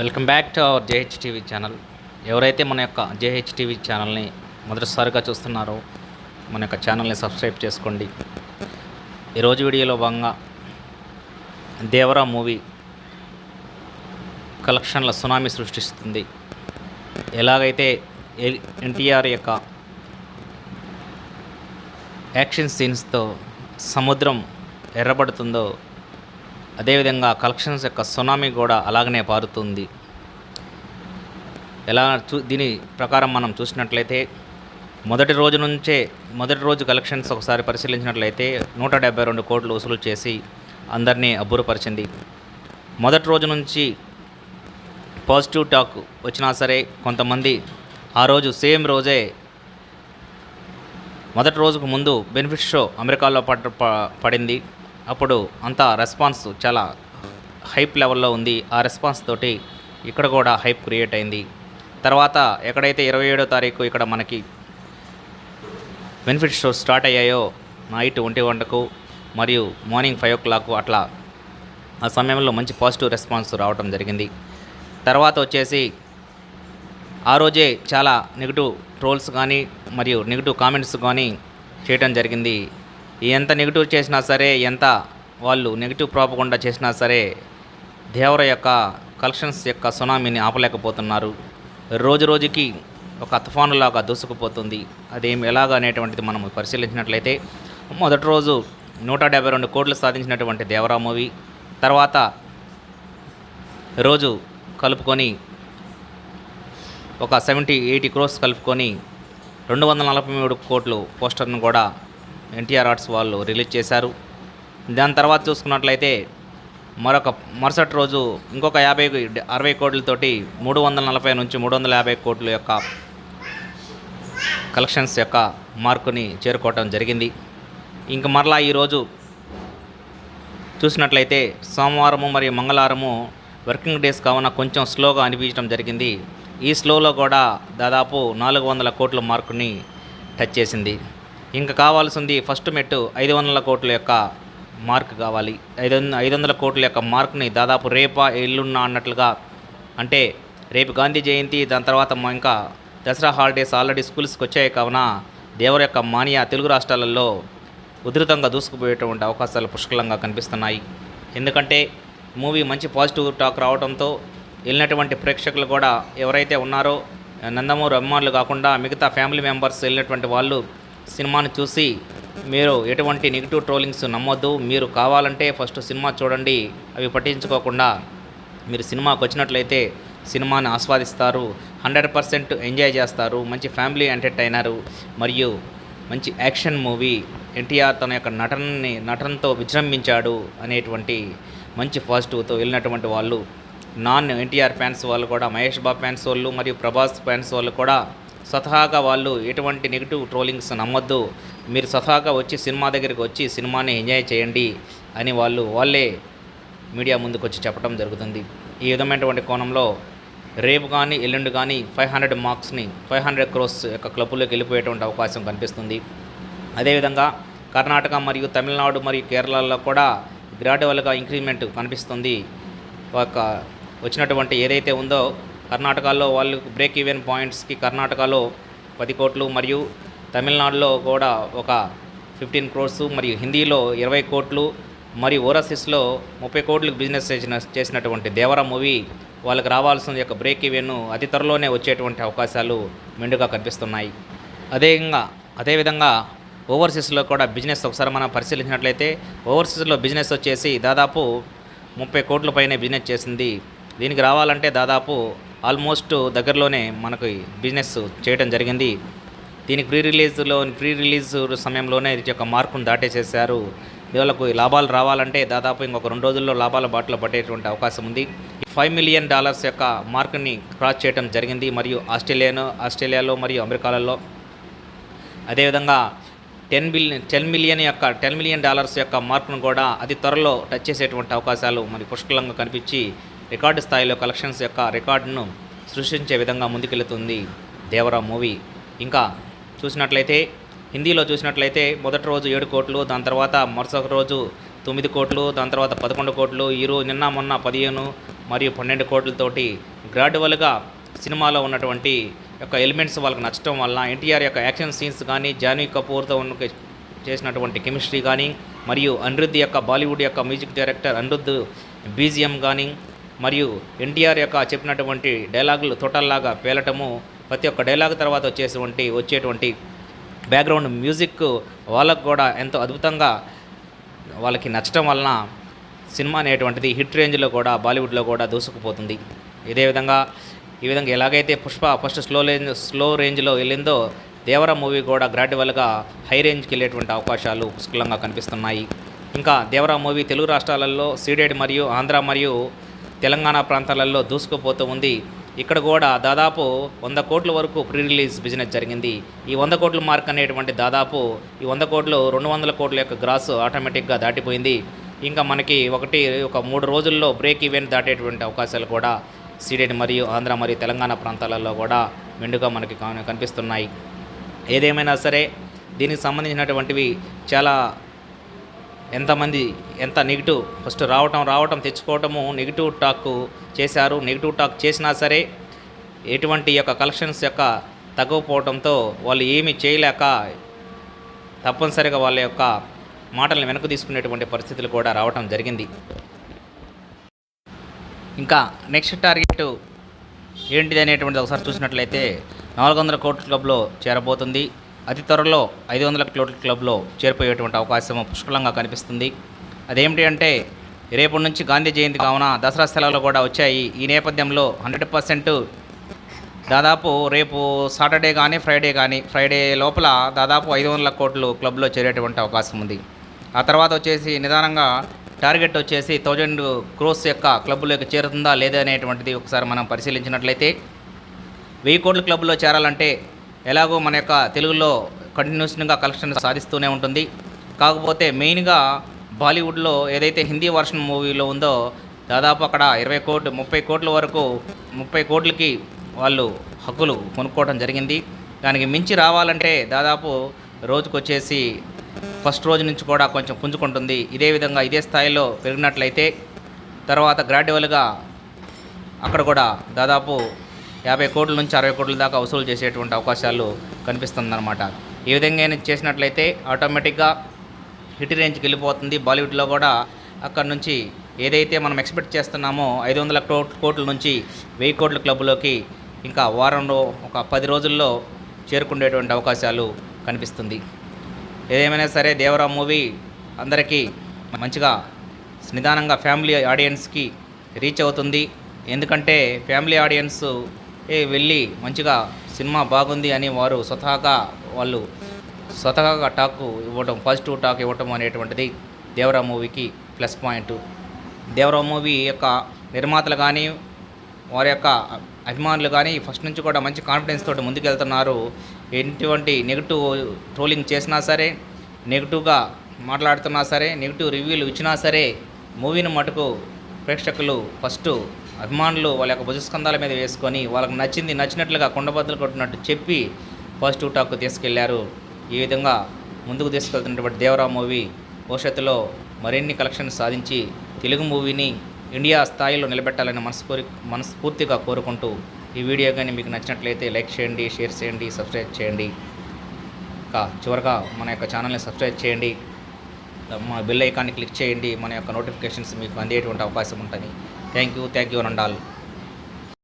Welcome back to our JH TV channel. ఎవరైతే మన యొక్క జేహెచ్ టీవీ ఛానల్ని మొదటిసారిగా చూస్తున్నారో మన యొక్క ఛానల్ని సబ్స్క్రైబ్ చేసుకోండి. ఈరోజు వీడియోలో భాగంగా దేవరా మూవీ కలెక్షన్ల సునామీ సృష్టిస్తుంది. ఎలాగైతే ఎన్టీఆర్ యొక్క యాక్షన్ సీన్స్తో సముద్రం ఎర్రబడుతుందో అదేవిధంగా కలెక్షన్స్ యొక్క సునామీ కూడా అలాగనే పారుతుంది. ఎలా చూ దీని ప్రకారం మనం చూసినట్లయితే మొదటి రోజు నుంచే మొదటి రోజు కలెక్షన్స్ ఒకసారి పరిశీలించినట్లయితే నూట డెబ్బై రెండు కోట్లు వసూలు చేసి అందరినీ అబ్బురపరిచింది. మొదటి రోజు నుంచి పాజిటివ్ టాక్ వచ్చినా సరే కొంతమంది ఆ రోజు సేమ్ రోజే మొదటి రోజుకు ముందు బెనిఫిట్ షో అమెరికాలో పడ్ పడింది. అప్పుడు అంతా రెస్పాన్స్ చాలా హైప్ లెవెల్లో ఉంది. ఆ రెస్పాన్స్ తోటి ఇక్కడ కూడా హైప్ క్రియేట్ అయింది. తర్వాత ఎక్కడైతే ఇరవై ఏడో తారీఖు ఇక్కడ మనకి బెనిఫిట్ షో స్టార్ట్ అయ్యాయో నైట్ ఒంటి గంటకు మరియు మార్నింగ్ ఫైవ్ ఓ క్లాక్ అట్లా ఆ సమయంలో మంచి పాజిటివ్ రెస్పాన్స్ రావడం జరిగింది. తర్వాత వచ్చేసి ఆ రోజే చాలా నెగిటివ్ ట్రోల్స్ కానీ మరియు నెగిటివ్ కామెంట్స్ కానీ చేయడం జరిగింది. ఎంత నెగిటివ్ చేసినా సరే ఎంత వాళ్ళు నెగిటివ్ ప్రాపకుండా చేసినా సరే దేవర యొక్క కలెక్షన్స్ యొక్క సునామీని ఆపలేకపోతున్నారు. రోజు రోజుకి ఒక తుఫానులాగా దూసుకుపోతుంది. అదేం ఎలాగ అనేటువంటిది మనం పరిశీలించినట్లయితే మొదటి రోజు నూట డెబ్బై రెండు కోట్లు సాధించినటువంటి దేవరా మూవీ తర్వాత రోజు కలుపుకొని ఒక సెవెంటీ ఎయిటీ క్రోర్స్ కలుపుకొని రెండు వందల నలభై మూడు కోట్లు పోస్టర్ను కూడా ఎన్టీఆర్ ఆర్ట్స్ వాళ్ళు రిలీజ్ చేశారు. దాని తర్వాత చూసుకున్నట్లయితే మరొక మరుసటి రోజు ఇంకొక యాభై అరవై కోట్లతోటి మూడు వందల నలభై నుంచి మూడు వందల యాభై కోట్ల యొక్క కలెక్షన్స్ యొక్క మార్కుని చేరుకోవటం జరిగింది. ఇంక మరలా ఈరోజు చూసినట్లయితే సోమవారము మరియు మంగళవారము వర్కింగ్ డేస్ కావున కొంచెం స్లోగా అనిపించడం జరిగింది. ఈ స్లోలో కూడా దాదాపు నాలుగు వందల కోట్ల మార్కుని టచ్ చేసింది. ఇంకా కావాల్సింది ఫస్ట్ మెట్టు ఐదు వందల కోట్ల యొక్క మార్క్ కావాలి. ఐదు ఐదు వందల కోట్ల యొక్క మార్క్ని దాదాపు రేపా ఎల్లున్నా అన్నట్లుగా అంటే రేపు గాంధీ జయంతి దాని తర్వాత ఇంకా దసరా హాలిడేస్ ఆల్రెడీ స్కూల్స్కి వచ్చాయి కావున దేవర యొక్క మానియా తెలుగు రాష్ట్రాలలో ఉధృతంగా దూసుకుపోయేటువంటి అవకాశాలు పుష్కలంగా కనిపిస్తున్నాయి. ఎందుకంటే మూవీ మంచి పాజిటివ్ టాక్ రావడంతో వెళ్ళినటువంటి ప్రేక్షకులు కూడా ఎవరైతే ఉన్నారో నందమూరు అభిమానులు కాకుండా మిగతా ఫ్యామిలీ మెంబర్స్ వెళ్ళినటువంటి వాళ్ళు సినిమాను చూసి మీరు ఎటువంటి నెగిటివ్ ట్రోలింగ్స్ నమ్మొద్దు. మీరు కావాలంటే ఫస్ట్ సినిమా చూడండి. అవి పట్టించుకోకుండా మీరు సినిమాకు వచ్చినట్లయితే సినిమాని ఆస్వాదిస్తారు. హండ్రెడ్ పర్సెంట్ ఎంజాయ్ చేస్తారు. మంచి ఫ్యామిలీ ఎంటర్టైనరు మరియు మంచి యాక్షన్ మూవీ ఎన్టీఆర్ తన యొక్క నటనని నటనతో విజృంభించాడు అనేటువంటి మంచి పాజిటివ్తో వెళ్ళినటువంటి వాళ్ళు నాన్ ఎన్టీఆర్ ఫ్యాన్స్ వాళ్ళు కూడా మహేష్ బాబు ఫ్యాన్స్ వాళ్ళు మరియు ప్రభాస్ ఫ్యాన్స్ వాళ్ళు కూడా స్వతహాగా వాళ్ళు ఎటువంటి నెగిటివ్ ట్రోలింగ్స్ నమ్మొద్దు. మీరు స్వతహాగా వచ్చి సినిమా దగ్గరికి వచ్చి సినిమాని ఎంజాయ్ చేయండి అని వాళ్ళు వాళ్ళే మీడియా ముందుకు వచ్చి చెప్పడం జరుగుతుంది. ఈ విధమైనటువంటి కోణంలో రేపు కానీ ఎల్లుండి కానీ ఫైవ్ హండ్రెడ్ మార్క్స్ని ఫైవ్ హండ్రెడ్ క్రోస్ యొక్క క్లబ్లోకి వెళ్ళిపోయేటువంటి అవకాశం కనిపిస్తుంది. అదేవిధంగా కర్ణాటక మరియు తమిళనాడు మరియు కేరళలో కూడా గ్రాడ్యువల్గా ఇంక్రిమెంట్ కనిపిస్తుంది. ఒక వచ్చినటువంటి ఏదైతే ఉందో కర్ణాటకలో వాళ్ళు బ్రేక్ ఈవెన్ పాయింట్స్కి కర్ణాటకలో పది కోట్లు మరియు తమిళనాడులో కూడా ఒక ఫిఫ్టీన్ క్రోర్స్ మరియు హిందీలో ఇరవై కోట్లు మరియు ఓరసిస్లో ముప్పై కోట్లకు బిజినెస్ చేసిన చేసినటువంటి దేవర మూవీ వాళ్ళకి రావాల్సిన యొక్క బ్రేక్ ఈవెన్ అతి త్వరలోనే వచ్చేటువంటి అవకాశాలు మెండుగా కనిపిస్తున్నాయి. అదేవిధంగా అదేవిధంగా ఓవర్సీస్లో కూడా బిజినెస్ ఒకసారి మనం పరిశీలించినట్లయితే ఓవర్సీస్లో బిజినెస్ వచ్చేసి దాదాపు ముప్పై కోట్ల పైనే బిజినెస్ చేసింది. దీనికి రావాలంటే దాదాపు ఆల్మోస్ట్ దగ్గరలోనే మనకి బిజినెస్ చేయడం జరిగింది. దీనికి ప్రీ రిలీజ్లో ప్రీ రిలీజ్ సమయంలోనే ఇది యొక్క మార్కును దాటేసేసారు వీళ్ళకు లాభాలు రావాలంటే దాదాపు ఇంకొక రెండు రోజుల్లో లాభాల బాటలో పట్టేటువంటి అవకాశం ఉంది. ఫైవ్ మిలియన్ డాలర్స్ యొక్క మార్కుని క్రాస్ చేయడం జరిగింది. మరియు ఆస్ట్రేలియాను ఆస్ట్రేలియాలో మరియు అమెరికాలలో అదేవిధంగా టెన్ బిలియన్ టెన్ మిలియన్ యొక్క టెన్ మిలియన్ డాలర్స్ యొక్క మార్కును కూడా అతి త్వరలో టచ్ చేసేటువంటి అవకాశాలు మరి పుష్కలంగా కనిపించి రికార్డు స్థాయిలో కలెక్షన్స్ యొక్క రికార్డును సృష్టించే విధంగా ముందుకెళ్తుంది దేవరా మూవీ. ఇంకా చూసినట్లయితే హిందీలో చూసినట్లయితే మొదటి రోజు ఏడు కోట్లు దాని తర్వాత మరుసటి రోజు తొమ్మిది కోట్లు దాని తర్వాత పదకొండు కోట్లు ఈరోజు నిన్న మొన్న పదిహేను మరియు పన్నెండు కోట్లతోటి గ్రాడ్యువల్గా సినిమాలో ఉన్నటువంటి యొక్క ఎలిమెంట్స్ వాళ్ళకి నచ్చడం వల్ల ఎన్టీఆర్ యొక్క యాక్షన్ సీన్స్ కానీ జాన్వీ కపూర్తో ఉన్న చేసినటువంటి కెమిస్ట్రీ కానీ మరియు అనిరుద్ధ్ యొక్క బాలీవుడ్ యొక్క మ్యూజిక్ డైరెక్టర్ అనిరుద్ధ్ బీజిఎం కానీ మరియు ఎన్టీఆర్ యొక్క చెప్పినటువంటి డైలాగులు తోటల్లాగా పేలటము ప్రతి ఒక్క డైలాగ్ తర్వాత వచ్చేటువంటి వచ్చేటువంటి బ్యాక్గ్రౌండ్ మ్యూజిక్ వాళ్ళకు కూడా ఎంతో అద్భుతంగా వాళ్ళకి నచ్చటం వలన సినిమా అనేటువంటిది హిట్ రేంజ్లో కూడా బాలీవుడ్లో కూడా దూసుకుపోతుంది. ఇదే విధంగా ఈ విధంగా ఎలాగైతే Pushpa first slow range slow రేంజ్లో వెళ్ళిందో దేవర మూవీ కూడా గ్రాడ్యువల్గా హై రేంజ్కి వెళ్ళేటువంటి అవకాశాలు పుష్కలంగా కనిపిస్తున్నాయి. ఇంకా దేవర మూవీ తెలుగు రాష్ట్రాలలో సీడెడ్ మరియు ఆంధ్ర మరియు తెలంగాణ ప్రాంతాలలో దూసుకుపోతూ ఉంది. ఇక్కడ కూడా దాదాపు వంద కోట్ల వరకు ప్రీ రిలీజ్ బిజినెస్ జరిగింది. ఈ వంద కోట్ల మార్క్ అనేటువంటి దాదాపు ఈ వంద కోట్లు రెండు వందల కోట్ల యొక్క గ్రాస్ ఆటోమేటిక్గా దాటిపోయింది. ఇంకా మనకి ఒకటి ఒక మూడు రోజుల్లో బ్రేక్ ఈవెంట్ దాటేటువంటి అవకాశాలు కూడా సీడెడ్ మరియు ఆంధ్ర మరియు తెలంగాణ ప్రాంతాలలో కూడా మెండుగా మనకి కనిపిస్తున్నాయి. ఏదేమైనా సరే దీనికి సంబంధించినటువంటివి చాలా ఎంతమంది ఎంత నెగిటివ్? ఫస్ట్ రావటం రావటం తెచ్చుకోవటము నెగిటివ్ టాక్ చేశారు. నెగిటివ్ టాక్ చేసినా సరే ఎటువంటి యొక్క కలెక్షన్స్ యొక్క తగ్గకపోవడంతో వాళ్ళు ఏమీ చేయలేక తప్పనిసరిగా వాళ్ళ యొక్క మాటలను వెనక్కి తీసుకునేటువంటి పరిస్థితులు కూడా రావటం జరిగింది. ఇంకా నెక్స్ట్ టార్గెట్ ఏంటిది అనేటువంటిది ఒకసారి చూసినట్లయితే నాలుగు వందల కోట్ల క్లబ్లో చేరబోతుంది. అతి త్వరలో ఐదు వందల కోట్ల క్లబ్లో చేరిపోయేటువంటి అవకాశం పుష్కలంగా కనిపిస్తుంది. అదేమిటి అంటే రేపటి నుంచి గాంధీ జయంతి కావున దసరా సెలవులు కూడా వచ్చాయి. ఈ నేపథ్యంలో హండ్రెడ్ పర్సెంట్ దాదాపు రేపు సాటర్డే కానీ ఫ్రైడే కానీ ఫ్రైడే లోపల దాదాపు ఐదు వందల కోట్లు క్లబ్లో చేరేటువంటి అవకాశం ఉంది. ఆ తర్వాత వచ్చేసి నిదానంగా టార్గెట్ వచ్చేసి థౌజండ్ క్రోస్ యొక్క క్లబ్లోకి చేరుతుందా లేదా అనేటువంటిది ఒకసారి మనం పరిశీలించినట్లయితే వెయ్యి కోట్ల క్లబ్లో చేరాలంటే ఎలాగో మన యొక్క తెలుగులో కంటిన్యూస్గా కలెక్షన్ సాధిస్తూనే ఉంటుంది. కాకపోతే మెయిన్గా బాలీవుడ్లో ఏదైతే హిందీ వర్షన్ మూవీలో ఉందో దాదాపు అక్కడ ఇరవై కోట్లు ముప్పై కోట్ల వరకు ముప్పై కోట్లకి వాళ్ళు హక్కులు కొనుక్కోవడం జరిగింది. దానికి మించి రావాలంటే దాదాపు రోజుకొచ్చేసి ఫస్ట్ రోజు నుంచి కూడా కొంచెం పుంజుకుంటుంది. ఇదే విధంగా ఇదే స్థాయిలో పెరిగినట్లయితే తర్వాత గ్రాడ్యువల్గా అక్కడ కూడా దాదాపు యాభై కోట్ల నుంచి అరవై కోట్ల దాకా వసూలు చేసేటువంటి అవకాశాలు కనిపిస్తుందన్నమాట. ఈ విధంగా చేసినట్లయితే ఆటోమేటిక్గా హిట్ రేంజ్కి వెళ్ళిపోతుంది. బాలీవుడ్లో కూడా అక్కడ నుంచి ఏదైతే మనం ఎక్స్పెక్ట్ చేస్తున్నామో ఐదు వందల కోట్ కోట్ల నుంచి వెయ్యి కోట్ల క్లబ్లోకి ఇంకా వారంలో ఒక పది రోజుల్లో చేరుకునేటువంటి అవకాశాలు కనిపిస్తుంది. ఏదేమైనా సరే దేవరా మూవీ అందరికీ మంచిగా నిదానంగా ఫ్యామిలీ ఆడియన్స్కి రీచ్ అవుతుంది. ఎందుకంటే ఫ్యామిలీ ఆడియన్స్ ఏ వెళ్ళి మంచిగా సినిమా బాగుంది అని వారు స్వతహాగా వాళ్ళు స్వతహాగా టాక్ ఇవ్వటం పాజిటివ్ టాక్ ఇవ్వటం అనేటువంటిది దేవరా మూవీకి ప్లస్ పాయింట్. దేవరా మూవీ యొక్క నిర్మాతలు కానీ వారి యొక్క అభిమానులు కానీ ఫస్ట్ నుంచి కూడా మంచి కాన్ఫిడెన్స్ తోటి ముందుకెళ్తున్నారు. ఎటువంటి నెగిటివ్ ట్రోలింగ్ చేసినా సరే నెగిటివ్గా మాట్లాడుతున్నా సరే నెగిటివ్ రివ్యూలు ఇచ్చినా సరే మూవీని మటుకు ప్రేక్షకులు ఫస్ట్ అభిమానులు వాళ్ళ యొక్క భుజస్కంధాల మీద వేసుకొని వాళ్ళకి నచ్చింది నచ్చినట్లుగా కొండబద్దలు కొట్టినట్టు చెప్పి పాజిటివ్ టాక్ తీసుకెళ్ళారు. ఈ విధంగా ముందుకు తీసుకెళ్తున్నటువంటి దేవరా మూవీ భవిష్యత్తులో మరిన్ని కలెక్షన్స్ సాధించి తెలుగు మూవీని ఇండియా స్థాయిలో నిలబెట్టాలని మనస్ఫూరి మనస్ఫూర్తిగా కోరుకుంటూ ఈ వీడియో కానీ మీకు నచ్చినట్లయితే లైక్ చేయండి షేర్ చేయండి సబ్స్క్రైబ్ చేయండి. ఇంకా చివరగా మన యొక్క ఛానల్ని సబ్స్క్రైబ్ చేయండి. మా బెల్ ఐకాన్ని క్లిక్ చేయండి. మన యొక్క నోటిఫికేషన్స్ మీకు అందేటువంటి అవకాశం ఉంటుంది. థ్యాంక్ యూ థ్యాంక్ యూ అని ఆల్